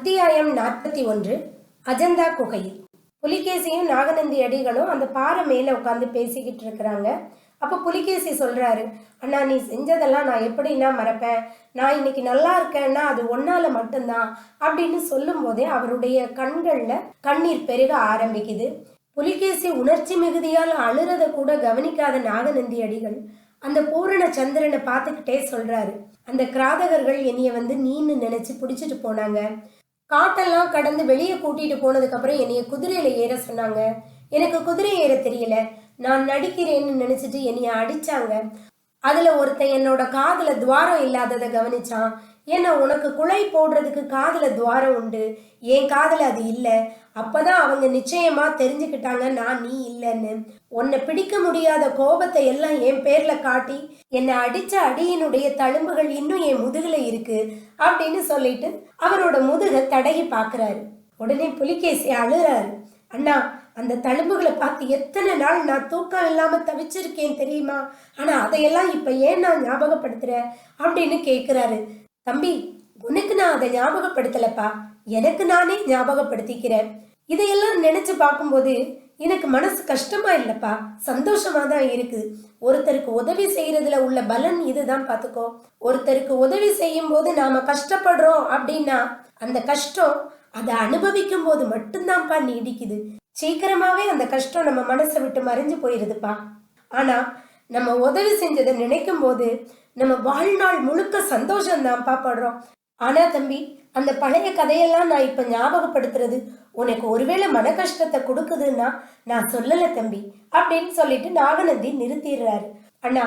அத்தியாயம் நாற்பத்தி ஒன்று அஜந்தா குகையில். புலிகேசியும் நாகநந்தி அடிகளும் அந்த பாறை மேலே உட்காந்து பேசிக்கிட்டு இருக்கிறாங்க. அப்போ புலிகேசி சொல்றாரு அண்ணா நீ செஞ்சதெல்லாம் நான் எப்படின்னா மறப்பேன். நான் இன்னைக்கு நல்லா இருக்கேன்னா அது ஒன்னால மட்டும்தான் அப்படின்னு சொல்லும் போதே அவருடைய கண்கள்ல கண்ணீர் பெருக ஆரம்பிக்குது. புலிகேசி உணர்ச்சி மிகுதியால் அழுறத கூட கவனிக்காத நாகநந்தி அடிகள் அந்த பூரண சந்திரனை பார்த்துக்கிட்டே சொல்றாரு. அந்த கிராதகர்கள் என்னைய வந்து நீன்னு நினைச்சு பிடிச்சிட்டு போனாங்க. காட்டெல்லாம் கடந்து வெளியே கூட்டிட்டு போனதுக்கு அப்புறம் என்னைய குதிரையில ஏற சொன்னாங்க. எனக்கு குதிரை ஏற தெரியல. நான் நடிக்கிறேன்னு நினைச்சிட்டு என்னைய அடிச்சாங்க. அதுல ஒருத்தன் என்னோட காதுல துவாரம் இல்லாததை கவனிச்சான். ஏன்னா உனக்கு குழை போடுறதுக்கு காதுல துவாரம் உண்டு? என் காதுல அது இல்லை. அப்பதான் அவங்க நிச்சயமா தெரிஞ்சுக்கிட்டாங்க நான் நீ இல்லைன்னு. உன்னை பிடிக்க முடியாத கோபத்தை எல்லாம் என் பேர்ல காட்டி என்னை அடிச்ச அடியினுடைய தழும்புகள் இன்னும் என் முதுகுல இருக்கு. அப்படின்னு சொல்லிட்டு அவரோட முதுக தடகி பார்க்குறாரு. உடனே புலிகேசி அழுறாரு. அண்ணா அந்த தழும்புகளை பார்த்து எத்தனை நாள் நான் தூக்கம் இல்லாம தவிச்சிருக்கேன் தெரியுமா? ஆனா அதையெல்லாம் இப்ப ஏன் நான் ஞாபகப்படுத்துற? அப்படின்னு கேக்குறாரு. தம்பி உனக்கு நான் அதை ஞாபகப்படுத்தலப்பா. எனக்கு நானே ஞாபகப்படுத்திக்கிறேன். இதையெல்லாம் நினைச்சு பார்க்கும்போது எனக்கு மனசு கஷ்டமா இல்லப்பா. சந்தோஷமா தான் இருக்கு. ஒருத்தருக்கு உதவி செய்யறதுல உள்ள பலன் இதுதான் பாத்துக்கோ. ஒருத்தருக்கு உதவி செய்யும் போது நாம கஷ்டப்படுறோம் அப்படின்னா அந்த கஷ்டம் அதை அனுபவிக்கும் போது மட்டும்தான்ப்பா நீடிக்குது. சீக்கிரமாவே அந்த கஷ்டம் நம்ம மனசை விட்டு மறைஞ்சு போயிருதுப்பா. ஆனா நம்ம உதவி செஞ்சதை நினைக்கும் போது நம்ம வாழ்நாள் முழுக்க சந்தோஷம் தான்ப்பா படுறோம். ஆனா தம்பி அந்த பழைய கதையெல்லாம் நான் இப்ப ஞாபகப்படுத்துறது உனக்கு ஒருவேளை மன கஷ்டத்தை கொடுக்குதுன்னா நான் சொல்லல தம்பி அப்படின்னு சொல்லிட்டு நாகநந்தி நிறுத்திடுறாரு. அண்ணா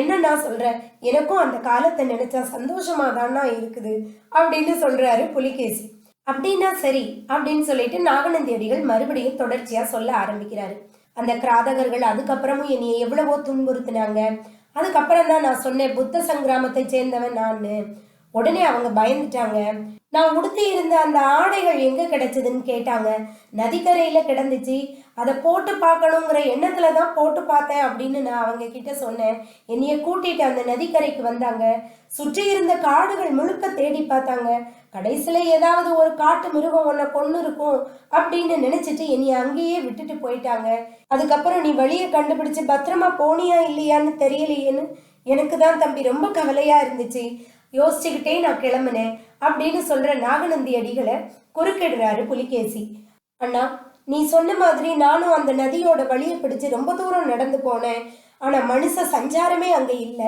என்ன நான் சொல்றேன் எனக்கும் அந்த காலத்தை நினைச்சா சந்தோஷமா தானா இருக்குது அப்படின்னு சொல்றாரு புலிகேசி. அப்படின்னா சரி அப்படின்னு சொல்லிட்டு நாகநந்தி அடிகள் மறுபடியும் தொடர்ச்சியா சொல்ல ஆரம்பிக்கிறாரு. அந்த கிராதகர்கள் அதுக்கப்புறமும் என்னைய எவ்வளவோ துன்புறுத்தினாங்க. அதுக்கப்புறம் தான் நான் சொன்னேன் புத்த சங்கிராமத்தை சேர்ந்தவன் நான். உடனே அவங்க பயந்துட்டாங்க. நான் உடுத்தி இருந்த அந்த ஆடைகள் எங்க கிடைச்சதுன்னு கேட்டாங்க. நதிக்கரையில கிடந்துச்சு. அதை போட்டு பார்க்கணுங்கிற எண்ணத்துல தான் போட்டு பார்த்தேன் அப்படின்னு நான் அவங்க கிட்ட சொன்னேன். என்னைய கூட்டிட்டு அந்த நதிக்கரைக்கு வந்தாங்க. சுற்றி இருந்த காடுகள் முழுக்க தேடி பார்த்தாங்க. கடைசியில ஏதாவது ஒரு காட்டு மிருகம் உன்னை கொண்டு இருக்கும் அப்படின்னு நினைச்சிட்டு என்னைய அங்கேயே விட்டுட்டு போயிட்டாங்க. அதுக்கப்புறம் நீ வழியை கண்டுபிடிச்சு பத்திரமா போனியா இல்லையான்னு தெரியலையேன்னு எனக்கு தான் தம்பி ரொம்ப கவலையா இருந்துச்சு. யோசிச்சுக்கிட்டே நான் கிளம்புனேன் அப்படின்னு சொல்ற நாகநந்தி அடிகளை குறுக்கிடுறாரு புலிகேசி. அண்ணா நீ சொன்ன மாதிரி நானும் அந்த நதியோட வழியை பிடிச்சு ரொம்ப தூரம் நடந்து போனேன். ஆனா மனுஷ சஞ்சாரமே அங்க இல்ல.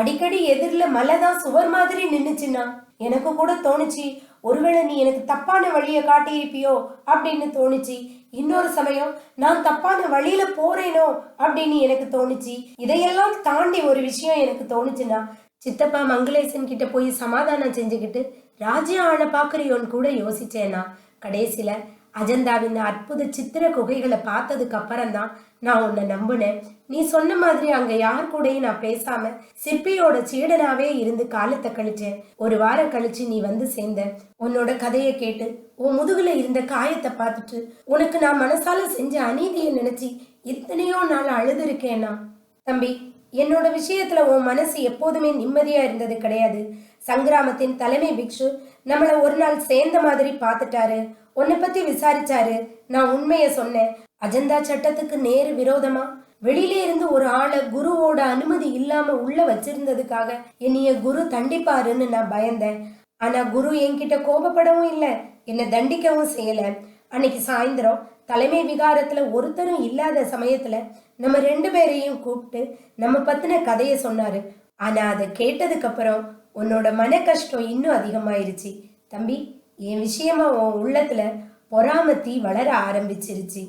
அடிக்கடி எதிரில் மலை தான் சுவர் மாதிரி நின்னுச்சுன்னா எனக்கு கூட தோணுச்சு ஒருவேளை நீ எனக்கு தப்பான வழியை காட்டியிருப்பியோ அப்படின்னு தோணுச்சு. இன்னொரு சமயம் நான் தப்பான வழியில போறேனோ அப்படின்னு எனக்கு தோணுச்சு. இதையெல்லாம் தாண்டி ஒரு விஷயம் எனக்கு தோணுச்சுன்னா சித்தப்பா மங்களேசன் கிட்ட போய் சமாதானம் செஞ்சுக்கிட்டு ராஜ்யம் ஆள பாக்குறியோன்னு கூட யோசிச்சேனா. கடைசியில அஜந்தாவின் அற்புத சித்திர குகைகளை பார்த்ததுக்கு அப்புறம் தான் நான் உன்னை நம்பினேன். நீ சொன்ன மாதிரி அங்க யார் கூடயும் நான் பேசாம சிற்பியோட சீடனாவே இருந்து காலத்தை கழிச்சேன். ஒரு வாரம் கழிச்சு நீ வந்து சேர்ந்த உன்னோட கதையை கேட்டு உன் முதுகுல இருந்த காயத்தை பார்த்துட்டு உனக்கு நான் மனசால செஞ்ச அநீதியை நினைச்சு இத்தனையோ நாள் அழுதுருக்கேனா. தம்பி என்னோட விஷயத்துல உன் மனசு எப்போதுமே நிம்மதியா இருந்தது கிடையாது. சங்கிராமத்தின் தலைமை பிக்ஷு நம்மள ஒரு நாள் சேர்ந்த மாதிரி பார்த்துட்டாரு. உன்னை பத்தி விசாரிச்சாரு. நான் உண்மைய சொன்னேன். அஜந்தா சட்டத்துக்கு நேரு விரோதமா? வெளியில இருந்து ஒரு ஆளை குருவோட அனுமதி இல்லாம உள்ள வச்சிருந்ததுக்காக என்னைய குரு தண்டிப்பாருன்னு நான் பயந்தேன். ஆனா குரு என்கிட்ட கோபப்படவும் இல்லை. என்னை தண்டிக்கவும் செய்யல. அன்னைக்கு சாயந்தரம் தலைமை விகாரத்துல ஒருத்தரும் இல்லாத சமயத்துல நம்ம ரெண்டு பேரையும் கூப்பிட்டு நம்ம பத்தின கதையை சொன்னாரு. ஆனா அதை கேட்டதுக்கு அப்புறம் உன்னோட மன கஷ்டம் இன்னும் அதிகமாயிருச்சு. தம்பி என் விஷயமா உன் உள்ளத்துல பொறாமத்தி வளர ஆரம்பிச்சிருச்சு.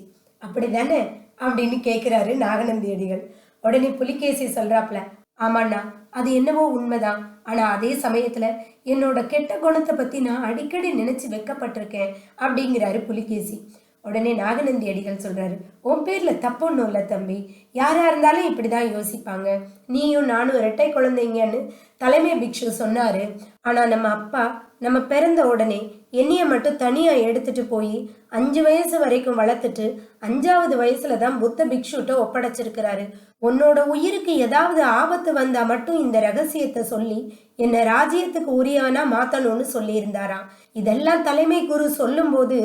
அப்படிதானே? அப்படின்னு கேட்கிறாரு நாகநந்தி அடிகள். உடனே புலிகேசி சொல்றாப்ல ஆமாண்ணா அது என்னவோ உண்மைதான். ஆனா அதே சமயத்துல என்னோட கெட்ட குணத்தை பத்தி நான் அடிக்கடி நினைச்சு வெக்கப்பட்டிருக்கேன் அப்படிங்கிறாரு புலிகேசி. உடனே நாகநந்தி அடிகள் சொல்றாரு உன் பேர்ல தப்பு ஒன்றும் இல்லை தம்பி. யாரா இருந்தாலும் இப்படிதான் யோசிப்பாங்க. நீயும் நானும் இரட்டை குழந்தைங்கன்னு தலைமை பிக்ஷு சொன்னாரு. ஆனா நம்ம அப்பா நம்ம பிறந்த உடனே என்னைய மட்டும் தனியா எடுத்துட்டு போய் அஞ்சு வயசு வரைக்கும் வளர்த்துட்டு அஞ்சாவது வயசுல தான் புத்த பிக்ஷுட்ட ஒப்படைச்சிருக்கிறாரு. உன்னோட உயிருக்கு ஏதாவது ஆபத்து வந்தா மட்டும் இந்த ரகசியத்தை சொல்லி என்னை ராஜ்யத்துக்கு உரியவனா மாத்தணும்னு சொல்லியிருந்தாராம். இதெல்லாம் தலைமை குரு சொல்லும்போது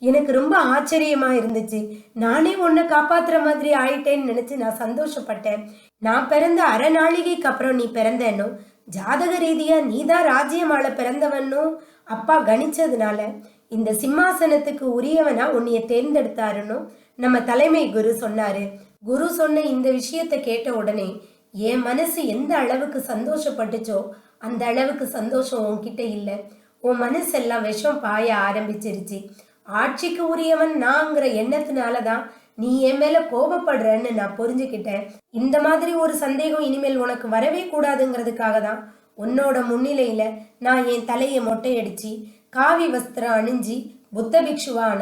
எனக்கு ரொம்ப ஆச்சரியமா இருந்துச்சு. நானே உன்னை காப்பாத்துற மாதிரி ஆயிட்டேன்னு நினைச்சு நான் சந்தோஷப்பட்டேன். நான் பிறந்த அரை நாளிகைக்கு அப்புறம் நீ பிறந்தேனோ? ஜாதக ரீதியா நீதான் ராஜ்யமால பிறந்தவனும் அப்பா கணிச்சதுனால இந்த சிம்மாசனத்துக்கு உரியவனா உன்னைய தேர்ந்தெடுத்தாருன்னு? நம்ம தலைமை குரு சொன்னாரு. குரு சொன்ன இந்த விஷயத்தை கேட்ட உடனே என் மனசு எந்த அளவுக்கு சந்தோஷப்பட்டுச்சோ அந்த அளவுக்கு சந்தோஷம் உன்கிட்ட இல்லை. உன் மனசெல்லாம் விஷம் பாய ஆரம்பிச்சிருச்சு. ஆட்சிக்கு உரியவன் நாங்கிற எண்ணத்தினால தான் நீ என் மேல கோபப்படுறன்னு நான் புரிஞ்சுக்கிட்டேன். இந்த மாதிரி ஒரு சந்தேகம் இனிமேல் உனக்கு வரவே கூடாதுங்கிறதுக்காக தான் உன்னோட முன்னிலையில நான் என் தலையை மொட்டையடிச்சு காவி வஸ்திரம் அணிஞ்சி புத்த பிக்ஷுவான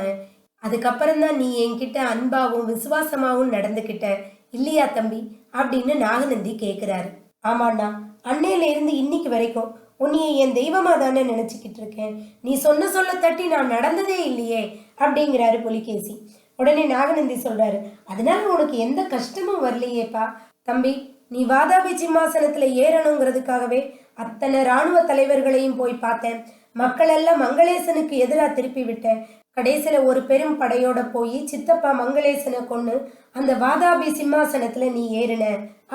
அதுக்கப்புறம் தான் நீ என்கிட்ட அன்பாவும் விசுவாசமாவும் நடந்துக்கிட்ட இல்லையா தம்பி? அப்படின்னு நாகநந்தி கேட்குறாரு ஆமாண்ணா அன்னையில இருந்து இன்னைக்கு வரைக்கும் உன்னைய என் தெய்வமாக தானே நினச்சிக்கிட்டு இருக்கேன். நீ சொன்ன சொல்ல தட்டி நான் நடந்ததே இல்லையே அப்படிங்கிறாரு புலிகேசி. உடனே நாகநந்தி சொல்றாரு அதனால உனக்கு எந்த கஷ்டமும் வரலையேப்பா. தம்பி நீ வாதாபி சிம்மாசனத்துல ஏறணுங்கிறதுக்காகவே அத்தனை ராணுவ தலைவர்களையும் போய் பார்த்தேன். மக்கள் எல்லாம் மங்களேசனுக்கு எதிராக திருப்பி விட்டேன். கடைசியில ஒரு பெரும் படையோட போய் சித்தப்பா மங்களேசனை கொண்டு அந்த வாதாபி சிம்மாசனத்தில் நீ ஏறின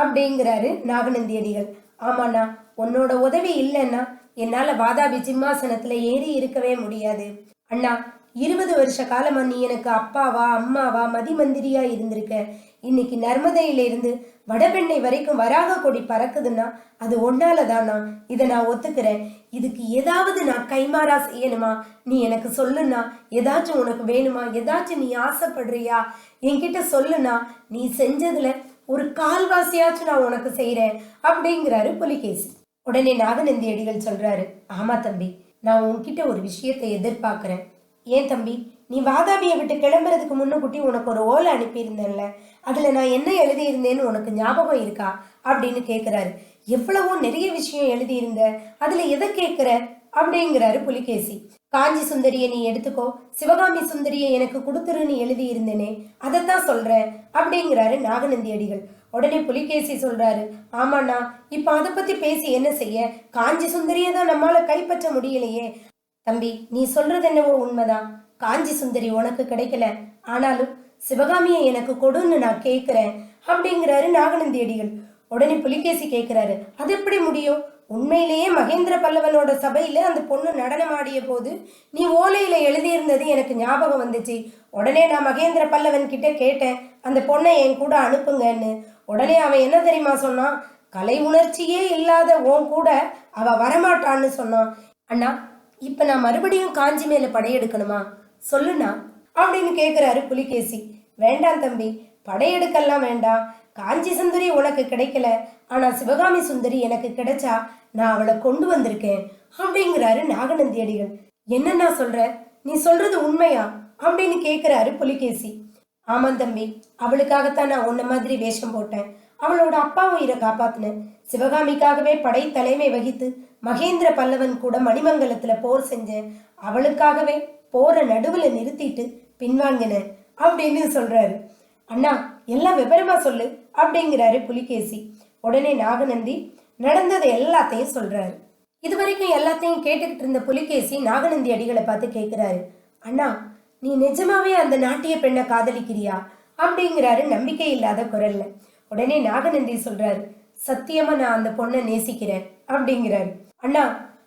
அப்படிங்கிறாரு நாகநந்தி அடிகள். ஆமாண்ணா உன்னோட உதவி இல்லைன்னா என்னால வாதாபி சிம்மாசனத்துல ஏறி இருக்கவே முடியாது. அண்ணா இருபது வருஷ காலமா நீ எனக்கு அப்பாவா அம்மாவா மதிமந்திரியா இருந்திருக்க. இன்னைக்கு நர்மதையிலிருந்து வடபெண்ணை வரைக்கும் வராக கொடி பறக்குதுன்னா அது ஒன்னால தானா? இதை நான் ஒத்துக்கிறேன். இதுக்கு ஏதாவது நான் கைமாறா செய்யணுமா? நீ எனக்கு சொல்லுனா ஏதாச்சும் உனக்கு வேணுமா? ஏதாச்சும் நீ ஆசைப்படுறியா? என்கிட்ட சொல்லுனா நீ செஞ்சதுல ஒரு கால்வாசியாச்சும் நான் உனக்கு செய்கிறேன் அப்படிங்கிறாரு புலிகேசி. உடனே நாகநந்தி அடிகள் சொல்றாரு ஆமா தம்பி நான் உன்கிட்ட ஒரு விஷயத்தை எதிர்பார்க்கிறேன். ஏன் தம்பி நீ வாதாபியை விட்டு கிளம்புறதுக்கு முன்னுக்குட்டி உனக்கு ஒரு ஓலை அனுப்பியிருந்தேன்ல அதுல நான் என்ன எழுதியிருந்தேன்னு உனக்கு ஞாபகம் இருக்கா? அப்படின்னு கேட்குறாரு எவ்வளவோ நிறைய விஷயம் எழுதியிருந்த அதுல எதை கேட்குற அப்படிங்கிறாரு புலிகேசி. காஞ்சி சுந்தரியை நீ எடுத்துக்கோ சிவகாமி சுந்தரியை எனக்கு கொடுத்துருன்னு எழுதியிருந்தேனே அதைத்தான் சொல்கிறேன் அப்படிங்கிறாரு நாகநந்தி அடிகள் உடனே புலிகேசி சொல்றாரு ஆமாண்ணா இப்ப அதை பத்தி பேசி என்ன செய்ய? காஞ்சி சுந்தரியை தான் நம்மால கைப்பற்ற முடியலையே. தம்பி நீ சொல்றது என்னவோ உண்மைதான். காஞ்சி சுந்தரி உனக்கு கிடைக்கல. ஆனாலும் சிவகாமியை எனக்கு கொடுன்னு நான் கேட்கிறேன் அப்படிங்கிறாரு நாகநந்தி அடிகள் உடனே புலிகேசி கேட்கிறாரு அது எப்படி முடியும்? உண்மையிலேயே மகேந்திர பல்லவனோட சபையில அந்த பொண்ணு நடனம் ஆடிய போது நீ ஓலையில எழுதியிருந்தது எனக்கு ஞாபகம் வந்துச்சு. உடனே நான் மகேந்திர பல்லவன் கிட்ட கேட்டேன் அந்த பொண்ணை என் கூட அனுப்புங்கன்னு. உடனே அவன் என்ன தெரியுமா சொன்னான்? கலை உணர்ச்சியே இல்லாத உன் கூட அவ வரமாட்டான்னு சொன்னான். அண்ணா இப்ப நான் மறுபடியும் காஞ்சி மேல படையெடுக்கணுமா? சொல்லுண்ணா அப்படின்னு கேக்குறாரு புலிகேசி. வேண்டாம் தம்பி படையெடுக்கலாம் வேண்டாம் காஞ்சி சுந்தரி உனக்கு கிடைக்கல. ஆனா சிவகாமி சுந்தரி எனக்கு கிடைச்சா நான் அவளை கொண்டு வந்திருக்கேன் அப்படிங்கிறாரு நாகநந்தி அடிகள் என்னன்னா சொல்ற? நீ சொல்றது உண்மையா? அப்படின்னு கேக்குறாரு புலிகேசி. ஆமாம் தம்பி அவளுக்காகத்தான் நான் உன்ன மாதிரி வேஷம் போட்டேன். அவளோட அப்பா உயிரை காப்பாத்தினேன் சிவகாமிக்காகவே படை தலைமை வகித்து மகேந்திர பல்லவன் கூட மணிமங்கலத்துல போர் செஞ்சேன். அவளுக்காகவே போரை நடுவுல நிறுத்திட்டு பின்வாங்கினேன் அப்படின்னு சொல்றாரு. அண்ணா எல்லாம் விவரமா சொல்லு அப்படிங்கிறாரு புலிகேசி. உடனே நாகநந்தி நடந்ததை எல்லாத்தையும் சொல்றாரு. இது வரைக்கும் எல்லாத்தையும் கேட்டுக்கிட்டு இருந்த புலிகேசி நாகநந்தி அடிகளை பார்த்து கேட்கிறாரு அண்ணா நீ நிஜமாவே அந்த நாட்டிய பெண்ணை காதலிக்கிறியா? அப்படிங்கிறாரு நம்பிக்கை இல்லாத குரல்ல. உடனே நாகநந்தி சொல்றாரு சத்தியமா நான் அந்த பொண்ணை நேசிக்கிறேன் அப்படிங்கிறாரு. அண்ணா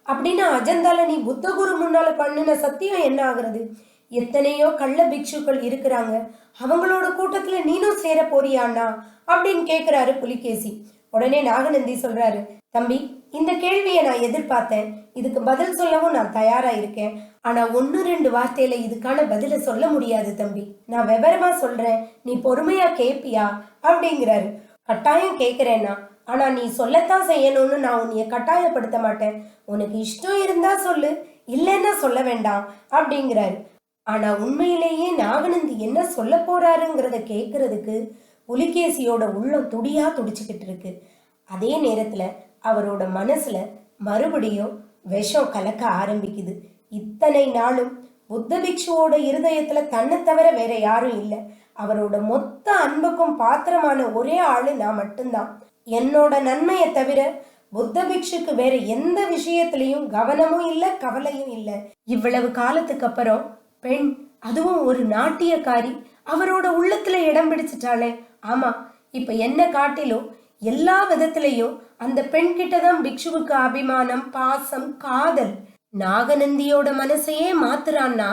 அப்படின்னா அஜந்தால நீ புத்தகுரு முன்னால பண்ணுன சத்தியம் என்ன ஆகுறது? எத்தனையோ கள்ள பிக்ஷுக்கள் இருக்கிறாங்க. அவங்களோட கூட்டத்துல நீனும் சேர போறியாண்ணா அப்படின்னு கேக்குறாரு புலிகேசி. உடனே நாகநந்தி சொல்றாரு தம்பி இந்த கேள்வியை நான் எதிர்பார்த்தேன். இதுக்கு பதில் சொல்லவும் நான் தயாரா இருக்கேன் ஆனா ஒன்னு ரெண்டு வார்த்தையில இதுக்கான பதில சொல்ல முடியாது தம்பி. நான் விவரமா சொல்றேன். நீ பொறுமையா கேப்பியா? அப்படிங்கிறாரு. கட்டாயம் கேக்குறேன்னா. ஆனா நீ சொல்லத்தான் செய்யணும்னு நான் உன்னைய கட்டாயப்படுத்த மாட்டேன். உனக்கு இஷ்டம் இருந்தா சொல்லு. இல்லைன்னா சொல்ல வேண்டாம். அப்படிங்கிறாரு. ஆனா உண்மையிலேயே நாகநந்தி என்ன சொல்ல போறாருங்கிறத கேக்குறதுக்கு புலிகேசியோட உள்ளம் துடியா துடிச்சுக்கிட்டு இருக்கு. அதே நேரத்துல அவரோட மனசுல மறுபடியும் விஷம் கலக்க ஆரம்பிக்குது. இத்தனை நாளும் புத்த பிக்ஷுவோட இருதயத்துல தன்னை தவிர வேற யாரும் இல்லை. அவரோட மொத்த அன்புக்கும் பாத்திரமான ஒரே ஆளு நான் மட்டும்தான். என்னோட நன்மையை தவிர புத்த பிக்ஷுக்கு வேற எந்த விஷயத்திலையும் கவனமும் இல்லை கவலையும் இல்லை. இவ்வளவு காலத்துக்கு அப்புறம் பெண் அதுவும் ஒரு நாட்டியக்காரி அவரோட உள்ளத்துல இடம் பிடிச்சிட்டாளே. ஆமா இப்ப என்ன காட்டிலும் எல்லா விதத்திலையும் அந்த பெண் கிட்டதான் பிக்ஷுவுக்கு அபிமானம் பாசம் காதல். நாகநந்தியோட மனசையே மாத்துறான்னா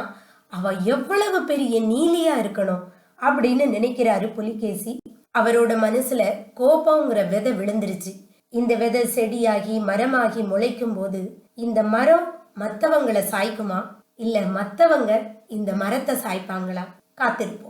அவ எவ்வளவு பெரிய நீலியா இருக்கணும் அப்படின்னு நினைக்கிறாரு புலிகேசி. அவரோட மனசுல கோபங்கிற விதை விழுந்துருச்சு. இந்த விதை செடியாகி மரமாகி முளைக்கும் போது இந்த மரம் மத்தவங்களை சாய்க்குமா? இல்ல மத்தவங்க இந்த மரத்தை சாய்ப்பாங்களா? காத்திருப்போம்.